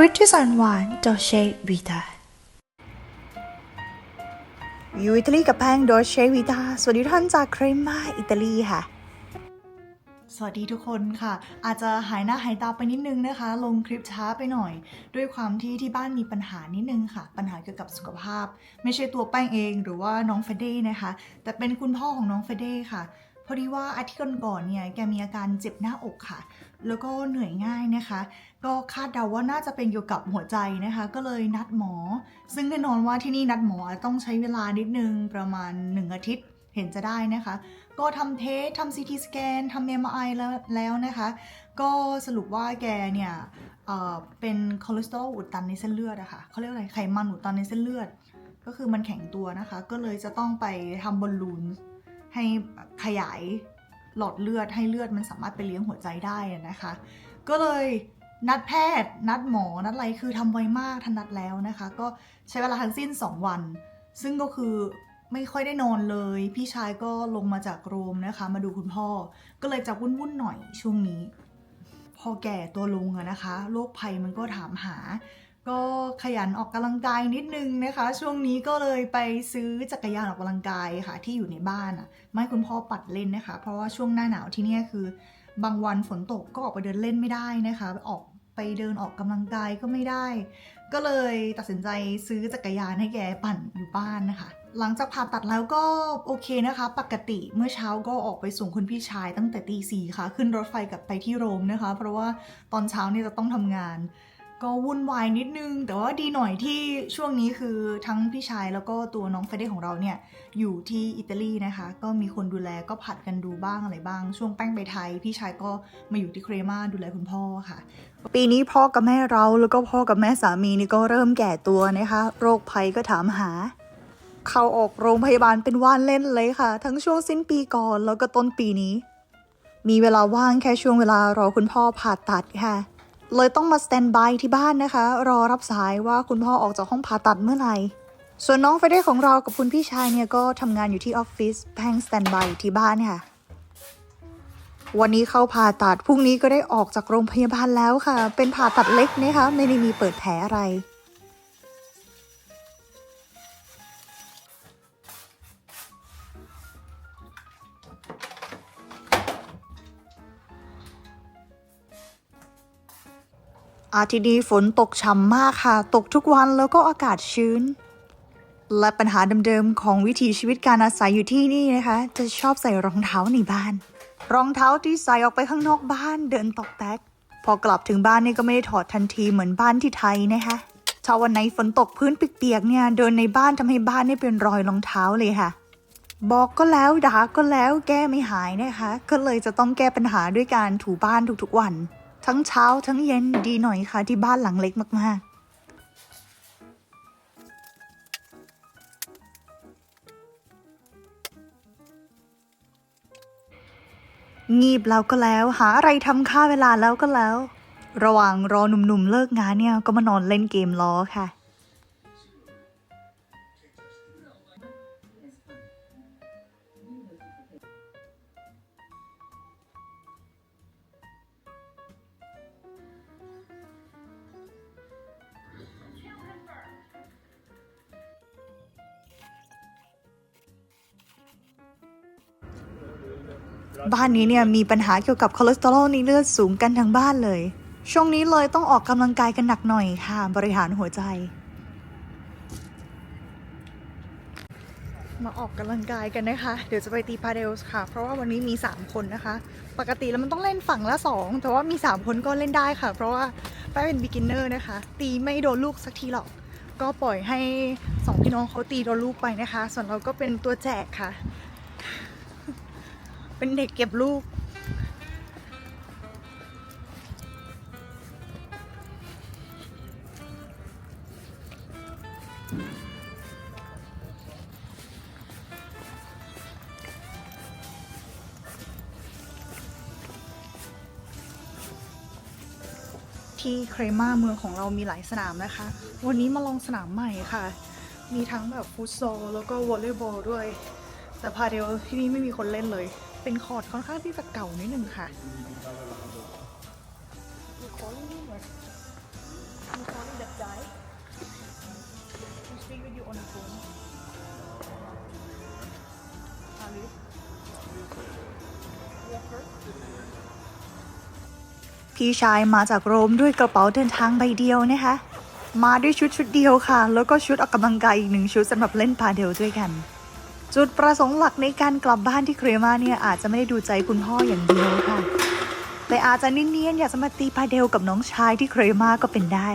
วิตที่แสนหวานดอเชวิตาอยู่อิตาลีกับแป้งดอเชวิตาสวัสดีทุกท่านจากเครม่าอิตาลีค่ะ สวัสดีทุกคนค่ะ อาจจะหายหน้าหายตาไปนิดนึงนะคะ ลงคลิปช้าไปหน่อย ด้วยความที่ที่บ้านมีปัญหานิดนึงค่ะ ปัญหาเกี่ยวกับสุขภาพ ไม่ใช่ตัวแป้งเองหรือว่าน้องเฟเด้นะคะ แต่เป็นคุณพ่อของน้องเฟเด้ค่ะพอดีว่าอาทิตย์ก่อนๆเนี่ยแกมีอาการเจ็บหน้าอกค่ะ แล้วก็เหนื่อยง่ายนะคะ ก็คาดเดาว่าน่าจะเป็นเกี่ยวกับหัวใจนะคะ ก็เลยนัดหมอ ซึ่งแน่นอนว่าที่นี่นัดหมอต้องใช้เวลานิดนึงประมาณ 1 อาทิตย์เห็นจะได้นะคะ ก็ทำเทสทำซีทีสแกนทำเอ็มไอแล้วแล้วนะคะ ก็สรุปว่าแกเนี่ยเเป็นคอเลสเตอรอลอุดตันในเส้นเลือดอะค่ะเขาเรียกอะไรไขมันอุดตันในเส้นเลือด ก็คือมันแข็งตัวนะคะ ก็เลยจะต้องไปทำบอลลูนให้ขยาย หลอดเลือดให้เลือดมันสามารถไปเลี้ยงหัวใจได้นะคะ ก็เลยนัดแพทย์ นัดหมอ นัดอะไรคือทำไวมากทันนัดแล้วนะคะ ก็ใช้เวลาทั้งสิ้น 2 วัน ซึ่งก็คือไม่ค่อยได้นอนเลย พี่ชายก็ลงมาจากโรมนะคะ มาดูคุณพ่อ ก็เลยจะวุ่นๆหน่อยช่วงนี้ พอแก่ตัวลงอะนะคะ โรคภัยมันก็ถามหา ก็ขยันออกกำลังกายนิดนึงนะคะ ช่วงนี้ก็เลยไปซื้อจักรยานออกกำลังกายค่ะ ที่อยู่ในบ้านอะไม่คุณพ่อปัดเล่นนะคะ เพราะว่าช่วงหน้าหนาวที่นี่คือบางวันฝนตกก็ออกไปเดินเล่นไม่ได้นะคะออกไปเดินออกกำลังกายก็ไม่ได้ ก็เลยตัดสินใจซื้อจักรยานให้แกปั่นอยู่บ้านนะคะ หลังจากผ่าตัดแล้วก็โอเคนะคะ ปกติเมื่อเช้าก็ออกไปส่งคุณพี่ชายตั้งแต่ตีสี่ค่ะ ขึ้นรถไฟกลับไปที่โรมนะคะ เพราะว่าตอนเช้าเนี่ยจะต้องทำงาน ก็วุ่นวายนิดนึง แต่ว่าดีหน่อยที่ช่วงนี้คือทั้งพี่ชายแล้วก็ตัวน้องเฟเดของเราเนี่ยอยู่ที่อิตาลีนะคะ ก็มีคนดูแลก็ผัดกันดูบ้างอะไรบ้าง ช่วงแป้งไปไทย พี่ชายก็มาอยู่ที่เครมาดูแลคุณพ่อค่ะ ปีนี้พ่อกับแม่เราแล้วก็พ่อกับแม่สามีนี่ก็เริ่มแก่ตัวนะคะ โรคภัยก็ถามหา เข้าออกโรงพยาบาลเป็นว่านเล่นเลยค่ะ ทั้งช่วงสิ้นปีก่อนแล้วก็ต้นปีนี้ มีเวลาว่างแค่ช่วงเวลารอคุณพ่อผ่าตัดค่ะ เลยต้องมาสแตนบายที่บ้านนะคะ รอรับสายว่าคุณพ่อออกจากห้องผ่าตัดเมื่อไหร่ ส่วนน้องเฟรเดของเรากับคุณพี่ชายเนี่ยก็ทำงานอยู่ที่ออฟฟิศแพงสแตนบายที่บ้านค่ะ วันนี้เข้าผ่าตัดพรุ่งนี้ก็ได้ออกจากโรงพยาบาลแล้วค่ะ เป็นผ่าตัดเล็กนะคะไม่ได้มีเปิดแผลอะไร อาทิตย์นี้ฝนตกช่ำมากค่ะ ตกทุกวันแล้วก็อากาศชื้น และปัญหาเดิมๆของวิถีชีวิตการอาศัยอยู่ที่นี่นะคะ จะชอบใส่รองเท้าในบ้าน รองเท้าที่ใส่ออกไปข้างนอกบ้านเดินตอกแตก พอกลับถึงบ้านนี่ก็ไม่ได้ถอดทันทีเหมือนบ้านที่ไทยนะคะถ้าวันไหนฝนตกพื้นเปียกๆเนี่ยเดินในบ้านทำให้บ้านนี่เป็นรอยรองเท้าเลยค่ะ บอกก็แล้วด่าก็แล้วแก้ไม่หายนะคะ ก็เลยจะต้องแก้ปัญหาด้วยการถูบ้านทุกๆวัน ทั้งเช้าทั้งเย็นดีหน่อยค่ะ ที่บ้านหลังเล็กมาก ๆงีบแล้วก็แล้ว หาอะไรทำค่าเวลาแล้วก็แล้ว ระหว่างรอหนุ่มๆเลิกงานเนี่ย ก็มานอนเล่นเกมล้อค่ะ บ้านนี้เนี่ยมีปัญหาเกี่ยวกับคอเลสเตอรอลในเลือดสูงกันทั้งบ้านเลย ช่วงนี้เลยต้องออกกำลังกายกันหนักหน่อยค่ะ บริหารหัวใจ มาออกกำลังกายกันนะคะ เดี๋ยวจะไปตีพาเดลส์ค่ะ เพราะว่าวันนี้มี 3 คนนะคะ ปกติแล้วมันต้องเล่นฝั่งละ 2 แต่ว่ามี 3 คนก็เล่นได้ค่ะ เพราะว่าป้าเป็นบิ๊กินเนอร์นะคะ ตีไม่โดนลูกสักทีหรอกก็ปล่อยให้สองพี่น้องเขาตีโดนลูกไปนะคะ ส่วนเราก็เป็นตัวแจกค่ะ เป็นเด็กเก็บลูก ที่เครมาเมืองของเรามีหลายสนามนะคะ วันนี้มาลองสนามใหม่ค่ะ มีทั้งแบบฟุตซอลแล้วก็วอลเลย์บอลด้วย แต่พาเดลที่นี่ไม่มีคนเล่นเลย เป็นคอร์ดค่อนข้างที่จะเก่านิดนึงค่ะ พี่ชายมาจากโรมด้วยกระเป๋าเดินทางใบเดียวนะคะ มาด้วยชุดชุดเดียวค่ะ แล้วก็ชุดออกกำลังกายอีกหนึ่งชุดสำหรับเล่นพาเดลด้วยกัน จุดประสงค์หลักในการกลับบ้านที่เครมาเนี่ยอาจจะไม่ได้ดูใจคุณพ่ออย่างเดียวค่ะ แต่อาจจะเนียนๆอยากจะมาตีพาเดลกับน้องชายที่เครมาก็เป็นได้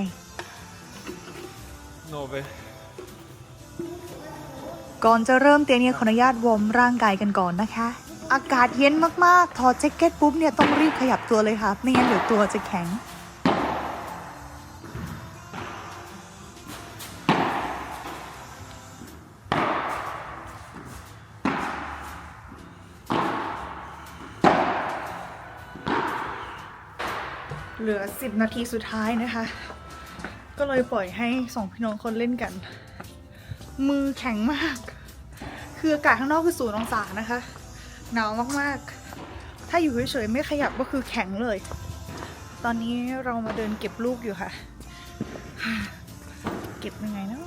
Nove. ก่อนจะเริ่มเตียเนี่ยขออนุญาตวอร์มร่างกายกันก่อนนะคะ อากาศเย็นมากๆ ถอดแจ็คเก็ตปุ๊บเนี่ยต้องรีบขยับตัวเลยค่ะ ไม่งั้นเดี๋ยวตัวจะแข็ง ลือ 10 นาทีสุดท้ายนะคะ ก็เลยปล่อยให้สองพี่น้องคนเล่นกัน มือแข็งมาก คืออากาศข้างนอกคือศูนย์องศานะคะ หนาวมากๆ ถ้าอยู่เฉยๆไม่ขยับก็คือแข็งเลย ตอนนี้เรามาเดินเก็บลูกอยู่ค่ะ เก็บยังไงเนาะ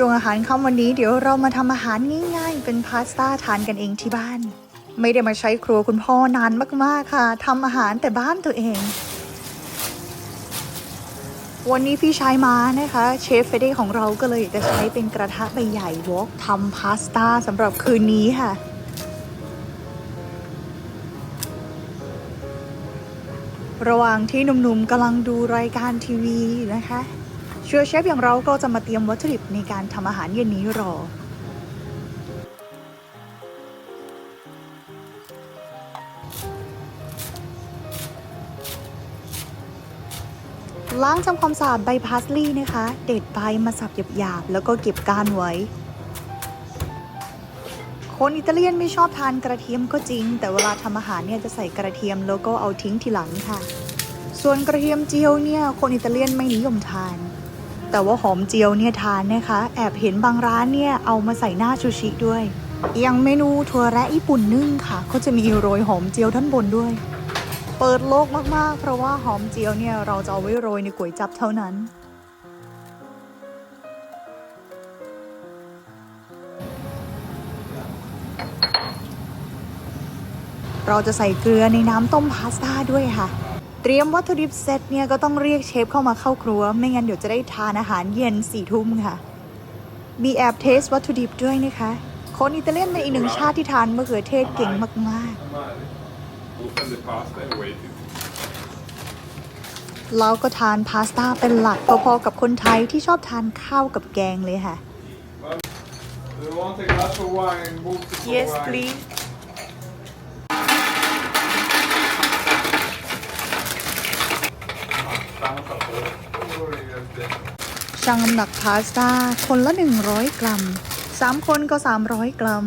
ช่วงอาหารค่ำวันนี้เดี๋ยวเรามาทำอาหารง่ายๆ เป็นพาสต้าทานกันเองที่บ้าน ไม่ได้มาใช้ครัวคุณพ่อนานมากๆค่ะทำอาหารแต่บ้านตัวเอง วันนี้พี่ชายมานะคะ เชฟเฟเดของเราก็เลยจะใช้เป็นกระทะใบใหญ่วอกทำพาสต้าสำหรับคืนนี้ค่ะระหว่างที่หนุ่มๆกำลังดูรายการทีวีนะคะ เชื่อเชฟอย่างเราก็จะมาเตรียมวัตถุดิบในการทำอาหารเย็นนี้รอ ล้างทำความสะอาดใบพาสลีย์นะคะ เด็ดใบมาสับหยาบๆ แล้วก็เก็บก้านไว้ คนอิตาเลียนไม่ชอบทานกระเทียมก็จริง แต่เวลาทำอาหารเนี่ยจะใส่กระเทียมแล้วก็เอาทิ้งทีหลังค่ะ ส่วนกระเทียมเจียวเนี่ย คนอิตาเลียนไม่นิยมทาน แต่ว่าหอมเจียวเนี่ยทานนะคะ แอบเห็นบางร้านเนี่ยเอามาใส่หน้าชูชิด้วยอย่างเมนูถั่วแระญี่ปุ่นนึ่งค่ะก็จะมีโรยหอมเจียวด้านบนด้วย เปิดโลกมากๆ เพราะว่าหอมเจียวเนี่ยเราจะเอาไว้โรยในก๋วยจับเท่านั้น เราจะใส่เกลือในน้ำต้มพาสต้าด้วยค่ะ เตรียมวัตถุดิบเสร็จเนี่ยก็ต้องเรียกเชฟเข้ามาเข้าครัว ไม่งั้นเดี๋ยวจะได้ทานอาหารเย็นสี่ทุ่มค่ะ มีแอบเทสวัตถุดิบด้วยนะคะ คนอิตาเลียนเป็นอีกหนึ่งชาติที่ทานมะเขือเทศเก่งมากๆ เราก็ทานพาสต้าเป็นหลักพอๆกับคนไทยที่ชอบทานข้าวกับแกงเลยค่ะ Do you ชั่งน้ำหนักพาสต้า คนละ 100 กรัม 3 คนก็ 300 กรัม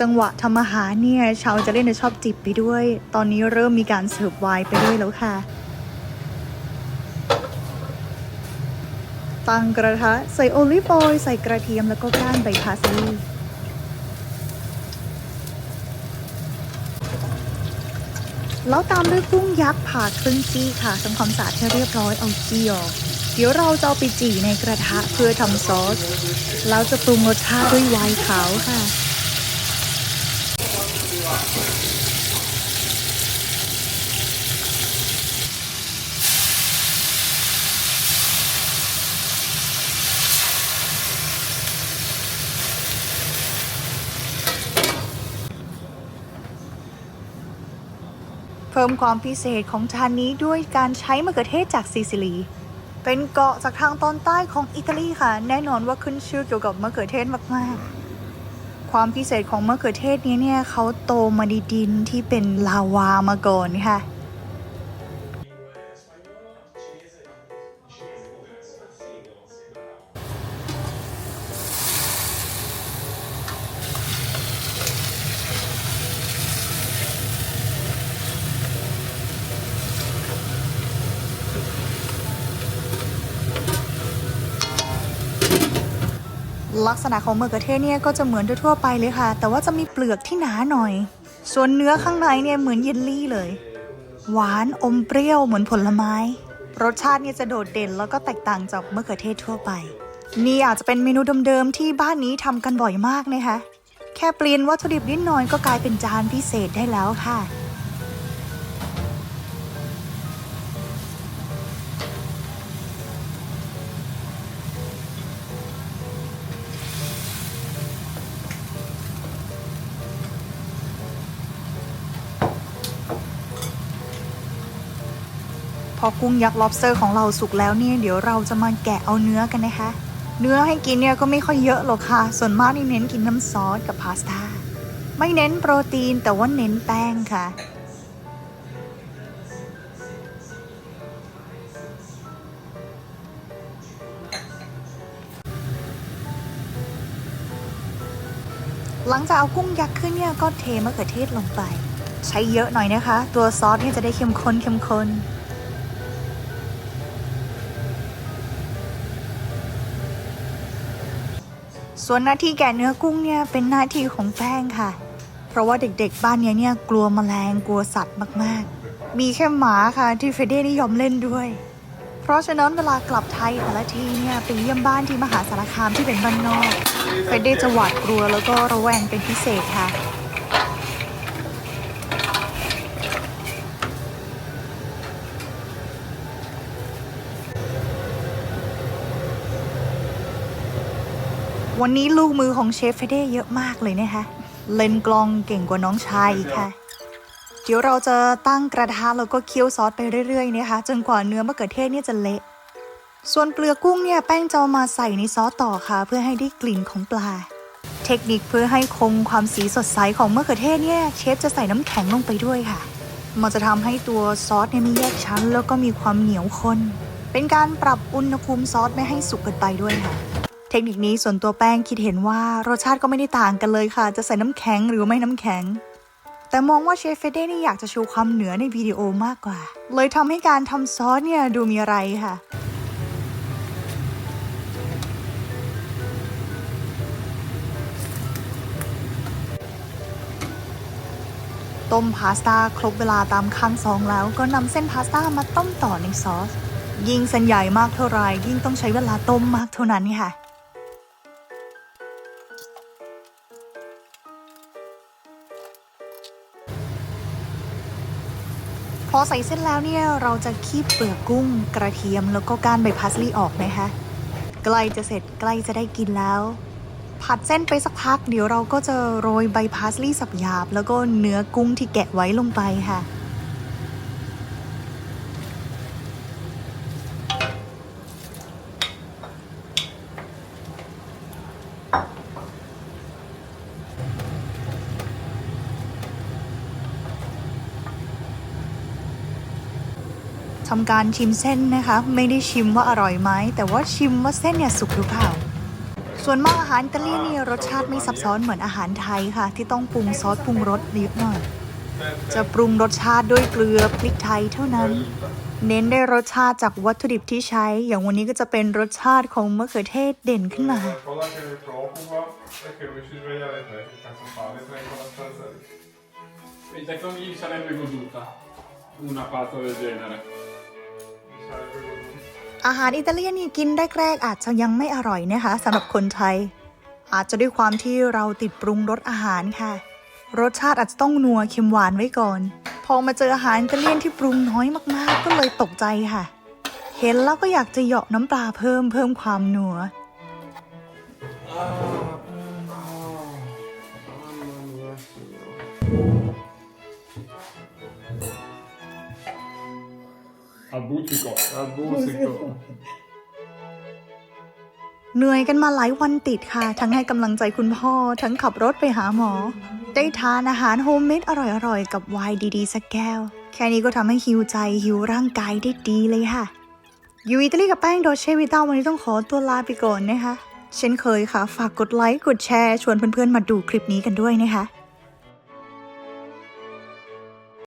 จังหวะทำอาหารเนี่ย ชาวจะเล่นจะชอบจิบไปด้วย ตอนนี้เริ่มมีการเสิร์ฟไวน์ไปด้วยแล้วค่ะ ตั้งกระทะ ใส่โอลิฟออยล์ใส่กระเทียมแล้วก็ก้านใบพาสลีย์แล้วตามด้วยกุ้งยักษ์ผ่าครึ่งซี่ค่ะทำความสะอาดให้เรียบร้อยเอาจี้ออก เดี๋ยวเราจะเอาไปจี่ในกระทะเพื่อทำซอส แล้วจะปรุงรสชาติด้วยไวน์ขาวค่ะ เพิ่มความพิเศษของจานนี้ด้วยการใช้มะเขือเทศจากซิซิลี เป็นเกาะจากทางตอนใต้ของอิตาลีค่ะ แน่นอนว่าขึ้นชื่อเกี่ยวกับมะเขือเทศมากๆ ความพิเศษของมะเขือเทศนี้เนี่ยเขาโตมาในดินที่เป็นลาวามาก่อนค่ะ ลักษณะของมะเขือเทศเนี่ยก็จะเหมือนทั่วไปเลยค่ะ แต่ว่าจะมีเปลือกที่หนาหน่อย ส่วนเนื้อข้างในเนี่ยเหมือนเยลลี่เลย หวานอมเปรี้ยวเหมือนผลไม้ รสชาติเนี่ยจะโดดเด่นแล้วก็แตกต่างจากมะเขือเทศทั่วไป นี่อาจจะเป็นเมนูเดิมๆที่บ้านนี้ทำกันบ่อยมากนะคะ แค่เปลี่ยนวัตถุดิบนิดหน่อยก็กลายเป็นจานพิเศษได้แล้วค่ะ อกุ้งยักษ์ lobster ของเราสุกแล้วเนี่ยเดี๋ยวเราจะมาแกะเอาเนื้อกันนะคะ เนื้อให้กินเนี่ยก็ไม่ค่อยเยอะหรอกค่ะ ส่วนมากนี่เน้นกินน้ำซอสกับพาสต้า ไม่เน้นโปรตีนแต่ว่าเน้นแป้งค่ะหลังจากเอากุ้งยักษ์ขึ้นเนี่ยก็เทมะเขือเทศลงไป ใช้เยอะหน่อยนะคะ ตัวซอสเนี่ยจะได้เข้มข้นเข้มข้น ส่วนหน้าที่แกะเนื้อกุ้งเนี่ยเป็นหน้าที่ของแป้งค่ะ เพราะว่าเด็กๆ บ้านเนี้ยเนี่ยกลัวแมลงกลัวสัตว์มากๆ มีแค่หมาค่ะที่เฟเด้นิยมเล่นด้วย เพราะฉะนั้นเวลากลับไทยแต่ละทีเนี่ยไปเยี่ยมบ้านที่มหาสารคามที่เป็นบ้านนอก เฟเด้จะหวาดกลัวแล้วก็ระแวงเป็นพิเศษค่ะ วันนี้ลูกมือของเชฟเฟเด้เยอะมากเลยนะคะ เล่นกลองเก่งกว่าน้องชายอีกค่ะ เดี๋ยวเราจะตั้งกระทะแล้วก็เคี่ยวซอสไปเรื่อยๆนะคะ จนกว่าเนื้อมะเขือเทศเนี่ยจะเละ ส่วนเปลือกกุ้งเนี่ยแป้งจะามาใส่ในซอสต่อค่ะ เพื่อให้ได้กลิ่นของปลา เทคนิคเพื่อให้คงความสีสดใสของมะเขือเทศเนี่ยเชฟจะใส่น้ำแข็งลงไปด้วยค่ะ มันจะทำให้ตัวซอสเนี่ยมีแยกชั้น แล้วก็มีความเหนียวข้นเป็นการปรับอุณหภูมิซอสไม่ให้สุกเกินไปด้วยค่ะ เทคนิคนี้ส่วนตัวแป้งคิดเห็นว่ารสชาติก็ไม่ได้ต่างกันเลยค่ะ จะใส่น้ำแข็งหรือไม่น้ำแข็ง แต่มองว่าเชฟเฟเด้นี่อยากจะโชว์ความเหนือในวิดีโอมากกว่า เลยทำให้การทำซอสเนี่ยดูมีอะไรค่ะต้มพาสต้าครบเวลาตามขั้นซองแล้วก็นำเส้นพาสต้ามาต้มต่อในซอส ยิ่งเส้นใหญ่มากเท่าไหร่ยิ่งต้องใช้เวลาต้มมากเท่านั้นค่ะ พอใส่เส้นแล้วเนี่ยเราจะคีบเปลือกกุ้งกระเทียมแล้วก็ก้านใบพาสลีย์ออกนะคะใกล้จะเสร็จใกล้จะได้กินแล้ว ผัดเส้นไปสักพัก เดี๋ยวเราก็จะโรยใบพาสลีย์สับหยาบ แล้วก็เนื้อกุ้งที่แกะไว้ลงไปค่ะ ทำการชิมเส้นนะคะ ไม่ได้ชิมว่าอร่อยไหมแต่ว่าชิมว่าเส้นเนี่ยสุกหรือเปล่า ส่วนมากอาหารอิตาลีนี่รสชาติไม่ซับซ้อนเหมือนอาหารไทยค่ะ ที่ต้องปรุงซอสปรุงรสเยอะหน่อย จะปรุงรสชาติด้วยเกลือพริกไทยเท่านั้น เน้นได้รสชาติจากวัตถุดิบที่ใช้ อย่างวันนี้ก็จะเป็นรสชาติของมะเขือเทศเด่นขึ้นมา Kolla que vi prova att prova. Det är kul, vi ci svegliamo e poi faccio fare, sai cosa sta Questa convinta sarebbe goduta. una pasta del genere. อาหารอิตาเลียนนี่กินได้แรกอาจจะยังไม่อร่อยนะคะสำหรับคนไทย อาจจะด้วยความที่เราติดปรุงรสอาหารค่ะ รสชาติอาจจะต้องนัวเค็มหวานไว้ก่อน พอมาเจออาหารอิตาเลียนที่ปรุงน้อยมากๆ ก็เลยตกใจค่ะ เห็นแล้วก็อยากจะเหยาะน้ำปลาเพิ่มเพิ่มความนัว Al bucico. Al bucico. เหนื่อยกันมาหลายวันติดค่ะ ทั้งให้กำลังใจคุณพ่อ ทั้งขับรถไปหาหมอ ได้ทานอาหารโฮมเมดอร่อยๆ กับไวน์ดีๆ สักแก้ว แค่นี้ก็ทำให้หิวใจหิวร่างกายได้ดีเลยค่ะ อยู่อิตาลีกับแป้งโดเชวิต้าวันนี้ต้องขอตัวลาไปก่อนนะคะ เช่นเคยค่ะ ฝากกดไลค์ กดแชร์ ชวนเพื่อนๆ มาดูคลิปนี้กันด้วยนะคะ